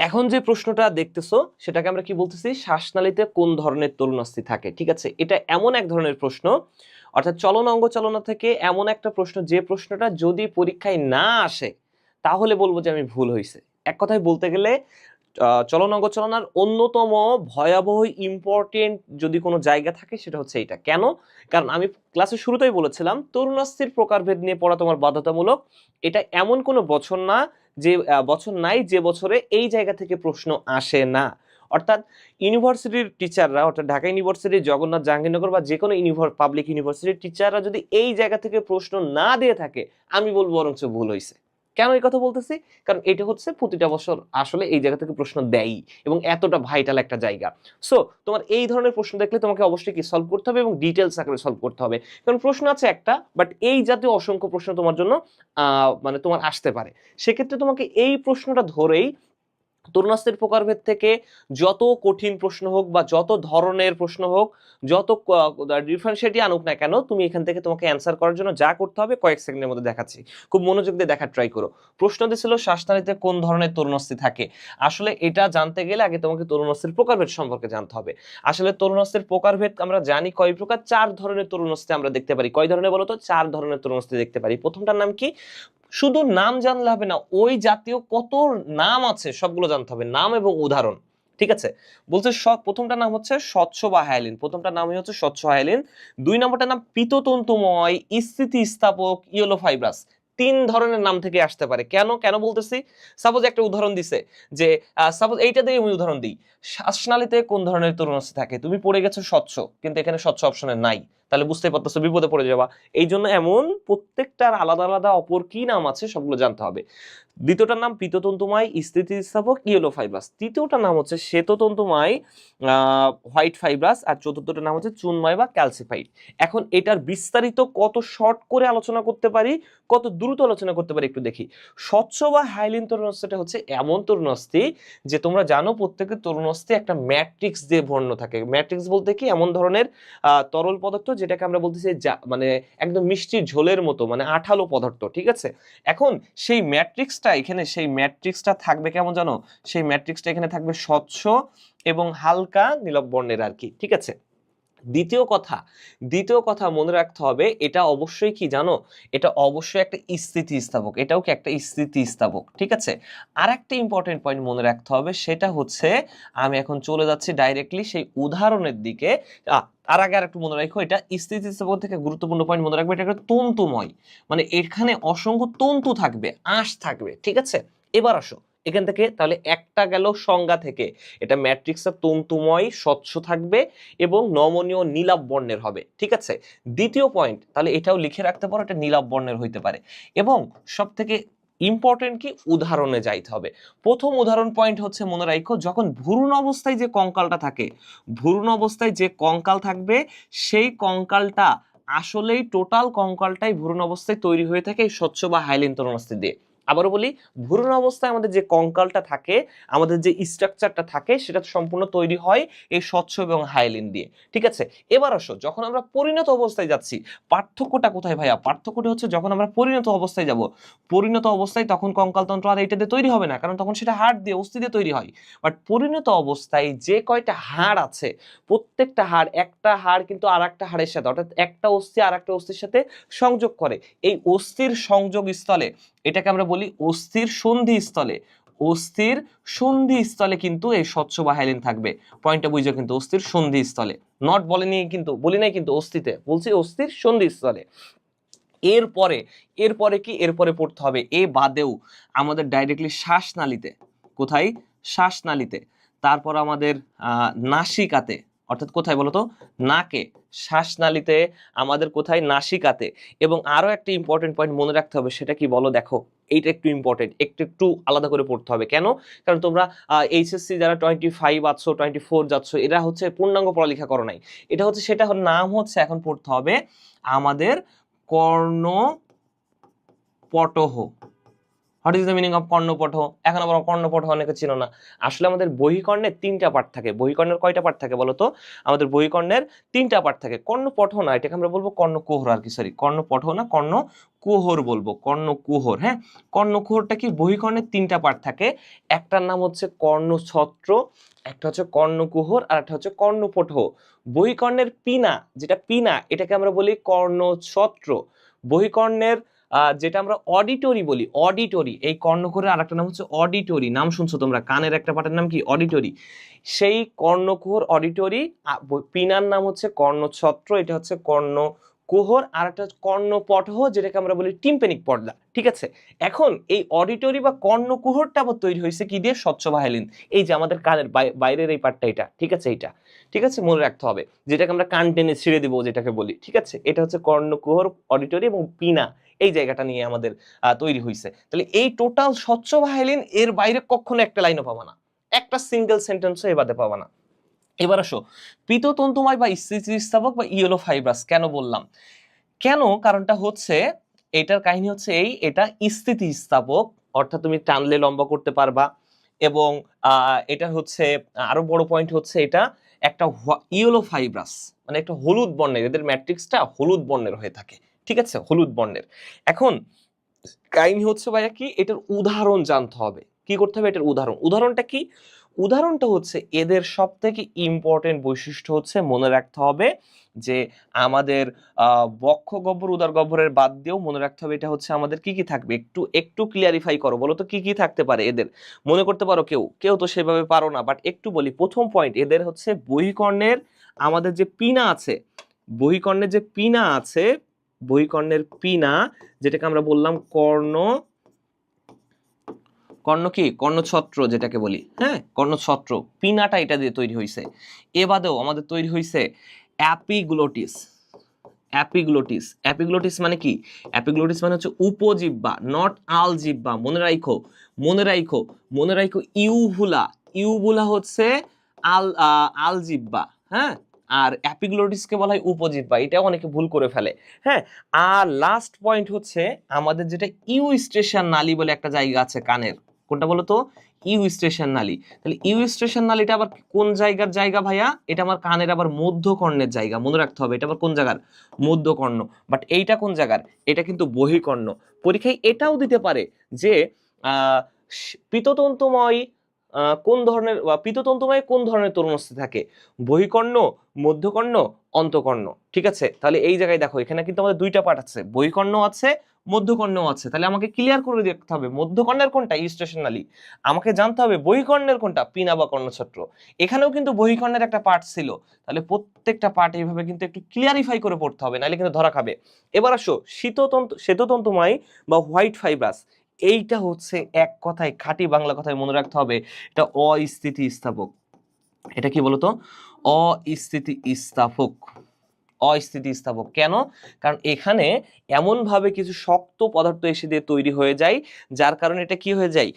এখন যে প্রশ্নটা দেখতেছো, সেটাকে আমরা কি বলতেছি? শ্বাসনালীতে কোন ধরনের তরুণাস্থি থাকে? ঠিক আছে? এটা এমন এক ধরনের প্রশ্ন। অর্থাৎ চলন অঙ্গ চলনা থেকে এমন একটা প্রশ্ন, যে প্রশ্নটা যদি পরীক্ষায় না আসে, তাহলে বলব যে আমি ভুল হয়েছে এক কথায় বলতে গেলে আহ, চলন অঙ্গ অন্যতম ভয়াবহ ইম্পর্টেন্ট যদি কোনো জায়গা থাকে সেটা হচ্ছে এইটা। কেন? কারণ আমি ক্লাসের শুরুতেই বলেছিলাম তরুণাস্থির প্রকারভেদ নিয়ে পড়া তোমার বাধ্যতামূলক। এটা এমন কোনো বছর না যে বছর নাই যে বছরে এই জায়গা থেকে প্রশ্ন আসে না। অর্থাৎ ইউনিভার্সিটির টিচাররা অর্থাৎ ঢাকা ইউনিভার্সিটি জগন্নাথ জাহাঙ্গীরনগর বা যে কোনো পাবলিক ইউনিভার্সিটির টিচাররা যদি এই জায়গা থেকে প্রশ্ন না দিয়ে থাকে আমি বলব বরঞ্চ ভুল হয়েছে কেন এই কথা বলতেছি? কারণ এটা হচ্ছে প্রতিটা বছর আসলে এই জায়গা থেকে প্রশ্ন দেয়ই এবং এতটা ভাইটাল একটা জায়গা। সো তোমার এই ধরনের প্রশ্ন দেখলে তোমাকে অবশ্যই কি সলভ করতে হবে এবং ডিটেলস আকারে সলভ করতে হবে। কারণ প্রশ্ন আছে একটা বাট এই জাতীয় অসংখ্য প্রশ্ন তোমার জন্য মানে তোমার আসতে পারে। সেক্ষেত্রে তোমাকে এই প্রশ্নটা ধরেই তরুণাস্তের প্রকারভেদ থেকে যত কঠিন প্রশ্ন হোক বা যত ধরনের প্রশ্ন হোক, যত ডিফারেন্সিয়েটই আনুক না কেন, তুমি এখান থেকে তোমাকে অ্যান্সার করার জন্য যা করতে হবে কয়েক সেকেন্ডের মধ্যে দেখাচ্ছি। খুব মনোযোগ দিয়ে দেখার ট্রাই করো। প্রশ্ন ছিল শ্বাসনালীতে কোন ধরনের তরুণাস্থি থাকে? আসলে এটা জানতে গেলে আগে তোমাকে তরুণাস্থির প্রকারভেদ সম্পর্কে জানতে হবে। আসলে তরুণাস্থির প্রকারভেদ আমরা জানি কয় প্রকার, চার ধরনের তরুণাস্থি আমরা দেখতে পারি। কয় ধরনের বলতো চার ধরনের তরুণাস্থি দেখতে পারি। প্রথমটার নাম কি? শুধু নাম জানলে হবে না, ওই জাতীয় কত নাম আছে সবগুলো জানতে হবে, নাম এবং উদাহরণ, ঠিক আছে? বলছে প্রথমটা নাম হচ্ছে স্বচ্ছ বা হায়ালিন প্রথমটা নামই হচ্ছে স্বচ্ছ হায়ালিন, দুই নম্বরটা নাম পিততন্তুময়, স্থিতিস্থাপক, ইয়েলো ফাইব্রাস তিন ধরনের নাম থেকে আসতে পারে। কেন? কেন বলতেছি? সাপোজ একটা উদাহরণ দিছে যে সাপোজ এইটা দিয়ে আমি উদাহরণ দিই। শ্বাসনালীতে কোন ধরনের তরুণাস্থি থাকে? তুমি পড়ে গেছো স্বচ্ছ, কিন্তু এখানে স্বচ্ছ অপশনে নাই। তাহলে বুঝতে পারতেছো, বিপদে পড়ে যাওয়া এই জন্য এমন প্রত্যেকটার আলাদা আলাদা, অপর কি নাম আছে সবগুলো জানতে হবে। দ্বিতীয়টার নাম পিততন্তুময় স্থিতিস্থাপক ইয়েলো ফাইব্রাস তৃতীয়টার নাম হচ্ছে শ্বেততন্তুময় হোয়াইট ফাইব্রাস আর চতুর্থটার নাম হচ্ছে চুনময় বা ক্যালসিফাইড এখন এটার বিস্তারিত কত শর্ট করে আলোচনা করতে পারি, কত দ্রুত আলোচনা করতে পারি একটু দেখি। স্বচ্ছ বা হাইলিন তরুণাস্থিটা হচ্ছে এমন তরুণাস্থি যে তোমরা জানো প্রত্যেকের তরুণস্থি একটা ম্যাট্রিক্স দিয়ে ভর্ণ থাকে। ম্যাট্রিক্স বলতে কি? এমন ধরনের তরল পদার্থ যেটাকে আমরা বলতেছি মানে একদম মিষ্টি ঝোলের মতো মানে আঠালো পদার্থ, ঠিক আছে? এখন সেই ম্যাট্রিক্সটা, এখানে সেই ম্যাট্রিক্সটা থাকবে কেমন জানো? সেই ম্যাট্রিক্সটা এখানে থাকবে স্বচ্ছ এবং হালকা নীলব বর্ণের আর কি, ঠিক আছে? দ্বিতীয় কথা দ্বিতীয় কথা মনে রাখতে হবে এটা অবশ্যই কি জানো? এটা অবশ্যই একটা স্থিতিস্থাপক এটাও কি একটা স্থিতিস্থাপক ঠিক আছে? আর একটা ইম্পর্টেন্ট পয়েন্ট মনে রাখতে হবে সেটা হচ্ছে আমি এখন চলে যাচ্ছি ডাইরেক্টলি সেই উদাহরণের দিকে। আহ, তার আগে আর একটু মনে রাখো এটা স্থিতিস্থাপক থেকে গুরুত্বপূর্ণ পয়েন্ট মনে রাখবে এটা একটা তন্তুময় মানে এখানে অসংখ্য তন্তু থাকবে আঁশ থাকবে ঠিক আছে? এবার আসো এখান থেকে তাহলে একটা গেল সংজ্ঞা থেকে। এটা ম্যাট্রিক্সটা তন্তুময় স্বচ্ছ থাকবে এবং নমনীয় নীলাভ বর্ণের হবে, ঠিক আছে? দ্বিতীয় পয়েন্ট তাহলে এটাও লিখে রাখতে পারো, এটা নীলাভ বর্ণের হইতে পারে। এবং সব থেকে ইম্পর্টেন্ট কি? উদাহরণে যাইতে হবে। প্রথম উদাহরণ পয়েন্ট হচ্ছে, মনে রাখো যখন ভ্রূণ অবস্থায় যে কঙ্কালটা থাকে, ভ্রূণ অবস্থায় যে কঙ্কাল থাকবে, সেই কঙ্কালটা আসলেই টোটাল কঙ্কালটাই ভ্রূণ অবস্থায় তৈরি হয়ে থাকে এই স্বচ্ছ বা হাইলিন তরুণাস্থি দিয়ে। আবারও বলি ভ্রূণ অবস্থায় আমাদের যে কঙ্কালটা থাকে, আমাদের যে স্ট্রাকচারটা থাকে, সেটা সম্পূর্ণ তৈরি হয় এই স্বচ্ছ এবং হাইলিন দিয়ে। ঠিক আছে? এবার আসো, যখন আমরা পরিণত অবস্থায় যাচ্ছি, পার্থক্যটা কোথায় ভাইয়া? পার্থক্যটা হচ্ছে যখন আমরা পরিণত অবস্থায় যাব। পরিণত অবস্থায় তখন কঙ্কালতন্ত্র আর এইটা দিয়ে তৈরি হবে না, কারণ তখন সেটা হাড় দিয়ে, অস্থি দিয়ে তৈরি হয়। বাট পরিণত অবস্থায় যে কয়টা হাড় আছে, প্রত্যেকটা হাড়, একটা হাড় কিন্তু আর একটা হাড়ের সাথে, অর্থাৎ একটা অস্থি আর একটা অস্থির সাথে সংযোগ করে। এই অস্থির সংযোগ স্থলে এটাকে আমরা বলি অস্থির সন্ধি স্থলে। অস্থির সন্ধি স্থলে কিন্তু এই স্বচ্ছ বা হাইলিন থাকবে। পয়েন্টটা বুঝো কিন্তু অস্থির সন্ধি স্থলে। নট বলেনি কিন্তু, বলি নাই কিন্তু অস্থিতে। বলছি অস্থির সন্ধি স্থলে। এরপরে এরপরে কি? এরপরে পড়তে হবে এ বাদেও আমাদের ডাইরেক্টলি শ্বাসনালীতে। কোথায়? শ্বাসনালীতে। তারপর আমাদের নাসিকাতে। অর্থাৎ কোথায় বলতো? নাকে। শ্বাসনালীতে, আমাদের কোথায়? নাসিকাতে। এবং আরও একটা ইম্পর্টেন্ট পয়েন্ট মনে রাখতে হবে, সেটা কি বলো? দেখো, এইটা একটু ইম্পর্টেন্ট একটু একটু আলাদা করে পড়তে হবে। কেন? কারণ তোমরা এইচএসসি যারা টোয়েন্টি ফাইভ আছো টোয়েন্টি ফোর যাচ্ছ, এরা হচ্ছে পূর্ণাঙ্গ পড়ালেখা করো নাই। এটা হচ্ছে, সেটা নাম হচ্ছে এখন পড়তে হবে আমাদের কর্ণ পটহ what is the meaning of কর্ণপঠ? এখন আবার কর্ণপঠ অনেকে ছিল না। আসলে আমাদের বহিকর্ণের তিনটা পার্ট থাকে। বহিকর্ণের কয়টা পার্ট থাকে বলতো? আমাদের বহিকর্ণের তিনটা পার্ট থাকে। কর্ণপঠ না, এটাকে আমরা বলব কর্ণকুহর আর কি সরি কর্ণপঠ না কর্ণ কুহর বলব, কর্ণকুহর হ্যাঁ? কর্ণকুহরটা কি? বহিকর্ণের তিনটা পার্ট থাকে। একটার নাম হচ্ছে কর্ণছত্র, একটা হচ্ছে কর্ণকুহর, আর একটা হচ্ছে কর্ণপঠ। বহিকর্ণের পিনা যেটা পিনা এটাকে আমরা বলি কর্ণছত্র। বহিকর্ণের যেটা আমরা অডিটরি বলি। অডিটরি এই কর্ণকোরের আর একটা নাম হচ্ছে অডিটরি নাম শুনছো তোমরা? কানের একটা পাটের নাম কি? অডিটরি সেই কর্ণকোর অডিটরি পিনার নাম হচ্ছে কর্ণছত্র, এটা হচ্ছে কর্ণ কুহর আর একটা কর্ণপটহ যেটাকে আমরা বলি টিম্পেনিক পর্দা। ঠিক আছে? এখন এই অডিটরি বা কর্ণকুহরটা আবার তৈরি হয়েছে কি দিয়ে? স্বচ্ছ ভায়োলিন। এই যে আমাদের কানের বাইরের এই পার্টটা এটা। ঠিক আছে এইটা? ঠিক আছে? মনে রাখতে হবে। যেটাকে আমরা কান টেনে ছিঁড়ে দিব যেটাকে বলি। ঠিক আছে? এটা হচ্ছে কর্ণকুহর অডিটরি এবং পিনা। এই জায়গাটা নিয়ে আমাদের তৈরি হয়েছে তাহলে এই টোটাল স্বচ্ছ ভায়োলিন এর বাইরে কখনো একটা লাইনও পাবা না। একটা সিঙ্গেল সেন্টেন্সও এবারে পাবা না। এবার আসো। পিততন্তুময় বা স্থিতিস্থাপক বা ইয়েলো ফাইব্রাস কেন বললাম? কেন? কারণটা হচ্ছে, এটার কাহিনী হচ্ছে এই, এটা স্থিতিস্থাপক অর্থাৎ তুমি টানলে লম্বা করতে পারবা এবং এটা হচ্ছে, আরও বড় পয়েন্ট হচ্ছে এটা, একটা ইয়েলো ফাইব্রাস মানে একটা হলুদ বর্ণের, এদের ম্যাট্রিক্সটা হলুদ বর্ণের হয়ে থাকে, ঠিক আছে? হলুদ বর্ণের। এখন, কাহিনী হচ্ছে ভাইয়া কি? এটার উদাহরণ জানতে হবে। কি করতে হবে? এটার উদাহরণ। উদাহরণটা কি? উদাহরণটা হচ্ছে এদের সব থেকে ইম্পর্টেন্ট বৈশিষ্ট্য হচ্ছে মনে রাখতে হবে যে আমাদের বক্ষ গহ্বর, উদার গহ্বরের বাদ দিয়েও মনে রাখতে হবে এটা হচ্ছে আমাদের কি কি থাকবে। একটু একটু ক্লিয়ারিফাই করো, বলো তো কি কি থাকতে পারে এদের? মনে করতে পারো কেউ কেউ তো সেভাবে পারো না বাট একটু বলি, প্রথম পয়েন্ট এদের হচ্ছে বহিকর্ণের আমাদের যে পিনা আছে, বহিকর্ণের যে পিনা আছে, বহিকর্ণের পিনা, যেটাকে আমরা বললাম কর্ণ কর্ণ কি? কর্ণছত্র যেটাকে বলি হ্যাঁ? কর্ণছত্র পিনাটা এটা দিয়ে তৈরি হয়েছে এ বাদেও আমাদের তৈরি হয়েছে অ্যাপিগ্লোটিস। অ্যাপিগ্লোটিস। অ্যাপিগ্লোটিস মানে কি? অ্যাপিগ্লোটিস মানে হচ্ছে উপজিব্বা নট আলজিব্বা। মনে রাখো মনে রাখো মনে রাখো ইউভুলা। ইউভুলা হচ্ছে আল আহ, আলজিব্বা হ্যাঁ? আর অ্যাপিগ্লোটিসকে বলা হয় উপজিব্বা। এটাও অনেকে ভুল করে ফেলে হ্যাঁ? আর লাস্ট পয়েন্ট হচ্ছে আমাদের যেটা ইউ স্টেশন নালী বলে একটা জায়গা আছে কানের। কোনটা বলো তো ইউ স্টেশন নালী। তাহলে ইউ স্টেশন নালীটা আবার কোন জায়গার জায়গা ভাইয়া? এটা আমার কানের আবার মধ্যকর্ণের জায়গা, মনে রাখতে হবে। এটা আবার কোন জায়গার? মধ্যকর্ণ। বাট এইটা কোন জায়গার? এটা কিন্তু বহিকর্ণ। পরীক্ষায় এটাও দিতে পারে যে পিততন্তুময় কোন ধরনের, বা পিততন্তুময় কোন ধরনের তরুণস্থি থাকে? বহিকর্ণ, মধ্যকর্ণ, অন্তকর্ণ। ঠিক আছে? তাহলে এই জায়গায় দেখো, এখানে কিন্তু আমাদের দুইটা পার্ট আছে। বহিকর্ণ আছে মধ্যকর্ণ আছে। তাহলে আমাকে ক্লিয়ার করে দেখতে হবে, মধ্যকর্ণের কোনটা? ইস্টেশনালি আমাকে জানতে হবে, বহিকর্ণের কোনটা? পিনা বা কর্ণছত্র। এখানেও কিন্তু বহিকর্ণের একটা পার্ট ছিল। তাহলে প্রত্যেকটা পার্ট এইভাবে কিন্তু একটু ক্লিয়ারিফাই করে পড়তে হবে, নাহলে কিন্তু ধরা খাবে। এবার আসো শীততন্তু শ্বেততন্তুময় বা হোয়াইট ফাইব্রাস এইটা হচ্ছে এক কথায় খাঁটি বাংলা কথায় মনে রাখতে হবে, এটা অস্থিতি স্থাপক এটা কি বলতো? অস্থিতি স্থাপক অস্থিতি স্থাপক কেন? কারণ এখানে এমনভাবে কিছু শক্ত পদার্থ এসে দিয়ে তৈরি হয়ে যায়, যার কারণে এটা কি হয়ে যায়?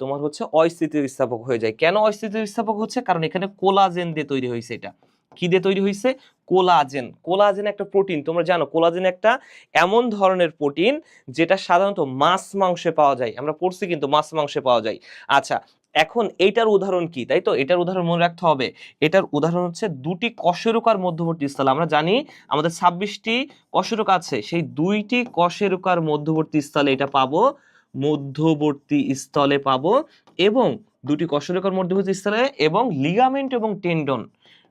তোমার হচ্ছে অস্থিতি স্থাপক হয়ে যায়। কেন অস্থিতি স্থাপক হচ্ছে? কারণ এখানে কোলাজেন দিয়ে তৈরি হয়েছে এটা। কি দিয়ে তৈরি হয়েছে কোলাজেন। কোলাজেন একটা প্রোটিন, তোমরা জানো, কোলাজেন একটা এমন ধরনের প্রোটিন যেটা সাধারণত মাছ মাংসে পাওয়া যায়। আমরা পড়ছি কিন্তু মাছ মাংসে পাওয়া যায়। আচ্ছা এখন এটার উদাহরণ কি? তাই তো? এটার উদাহরণ মনে রাখতে হবে। এটার উদাহরণ হচ্ছে দুটি কশেরুকার মধ্যবর্তী স্থল। আমরা জানি আমাদের ছাব্বিশটি কশেরুকা আছে। সেই দুইটি কশেরুকার মধ্যবর্তী স্থলে এটা পাবো, মধ্যবর্তী স্থলে পাবো এবং দুটি কশেরুকার মধ্যবর্তী স্থলে এবং লিগামেন্ট এবং টেন্ডন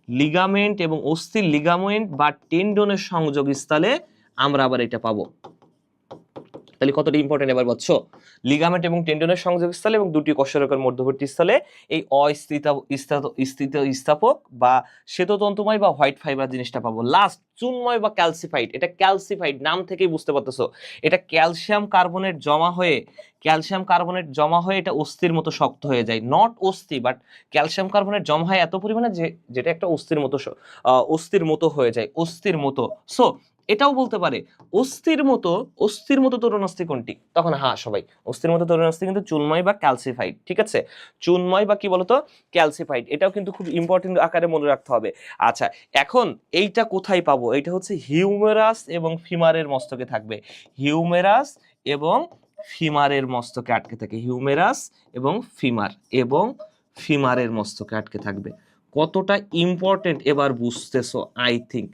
লিগামেন্ট এবং অস্থির লিগামেন্ট বা টেন্ডনের সংযোগ স্থলে আমরা আবার এটা পাবো। তাহলে কতটা ইম্পর্টেন্ট এবার বুঝছ লিগামেন্ট এবং টেন্ডনের সংযোগ স্থলে এবং দুটি কশেরকের মধ্যবর্তী স্থলে এই অস্থিত, স্থিত স্থাপক বা শ্বেততন্তুময় বা হোয়াইট ফাইবার জিনিসটা পাবো। লাস্ট চুনময় বা ক্যালসিফাইড এটা ক্যালসিফাইড নাম থেকেই বুঝতে পারতেছো। এটা ক্যালসিয়াম কার্বনেট জমা হয়ে ক্যালসিয়াম কার্বনেট জমা হয়ে এটা অস্থির মতো শক্ত হয়ে যায়। নট অস্থি বাট ক্যালসিয়াম কার্বনেট জমা হয় এত পরিমাণে যে, যেটা একটা অস্থির মতো অস্থির মতো হয়ে যায়, অস্থির মতো। সো এটাও বলতে পারে, অস্থির মতো অস্থির মতো তরুণাস্থি কোনটি? তখন হ্যাঁ সবাই, অস্থির মতো তরুণাস্থি কিন্তু চুনময় বা ক্যালসিফাইড ঠিক আছে? চুনময় বা কি বলতো? ক্যালসিফাইড এটাও কিন্তু খুব ইম্পর্টেন্ট আকারে মনে রাখতে হবে। আচ্ছা এখন এইটা কোথায় পাবো? এইটা হচ্ছে হিউমেরাস এবং ফিমারের মস্তকে থাকবে। হিউমেরাস এবং ফিমারের মস্তকে আটকে থাকে। হিউমেরাস এবং ফিমার এবং ফিমারের মস্তকে আটকে থাকবে। কতটা ইম্পর্টেন্ট এবার বুঝতেছো আই থিঙ্ক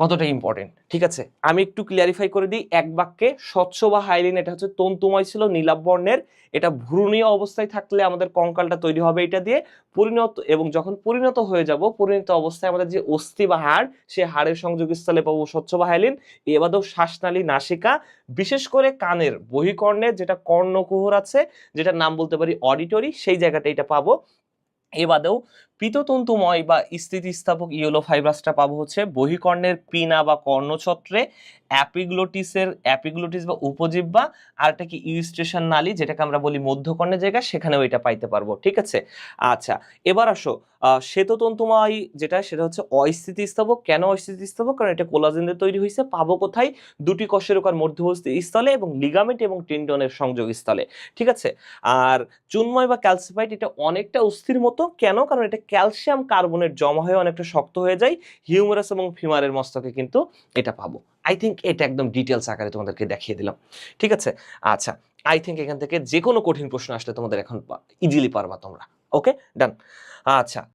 কতটা ইম্পর্টেন্ট ঠিক আছে? আমি একটু ক্লিয়ারিফাই করে দিই, এক বাক্যে স্বচ্ছ বা হাইলিন এটা হচ্ছে তন্তুময় ছিল, নীলাভ বর্ণের। এটা ভ্রূণীয় অবস্থায় থাকলে আমাদের কঙ্কালটা তৈরি হবে এটা দিয়ে। পরিণত, এবং যখন পরিণত হয়ে যাব, পরিণত অবস্থায় আমাদের যে অস্থি বা হাড়, সে হাড়ের সংযোগস্থলে পাবো স্বচ্ছ বা হাইলিন এবাদেও শ্বাসনালী নাসিকা, বিশেষ করে কানের বহিকর্ণের যেটা কর্ণকুহর আছে, যেটার নাম বলতে পারি অডিটরি সেই জায়গাটা এটা পাবো। এবাদেও পিততন্তুময় বা স্থিতিস্থাপক ইয়েলো ফাইব্রাসটা পাবো হচ্ছে বহিকর্ণের পিনা বা কর্ণছত্রে, অ্যাপিগ্লোটিসের, অ্যাপিগ্লোটিস বা উপজিহ্বা আর একটা কি ইউস্টেশন নালী, যেটাকে আমরা বলি মধ্যকর্ণের জায়গা, সেখানেও এটা পাইতে পারব, ঠিক আছে? আচ্ছা এবার আসো শ্বেততন্তুময় যেটা, সেটা হচ্ছে অস্থিতিস্থাপক। কেন অস্থিতিস্থাপক? কারণ এটা কোলাজেন দিয়ে তৈরি হয়েছে পাবো কোথায়? দুটি কশেরকার মধ্যবর্তী স্থলে এবং লিগামেন্ট এবং টেন্ডনের সংযোগ স্থলে, ঠিক আছে? আর চুনময় বা ক্যালসিফাইড এটা অনেকটা অস্থির মতো। কেন? কারণ এটা ক্যালসিয়াম কার্বনের জমা হয়ে অনেকটা শক্ত হয়ে যায়, হিউমারাস এবং ফিমারের মস্তকে কিন্তু এটা পাবো। আই থিঙ্ক এটা একদম ডিটেলস আকারে তোমাদেরকে দেখিয়ে দিলাম। ঠিক আছে? আচ্ছা আই থিঙ্ক এখান থেকে যে কোনো কঠিন প্রশ্ন আসলে তোমাদের এখন ইজিলি পারবা তোমরা। ওকে ডান আচ্ছা।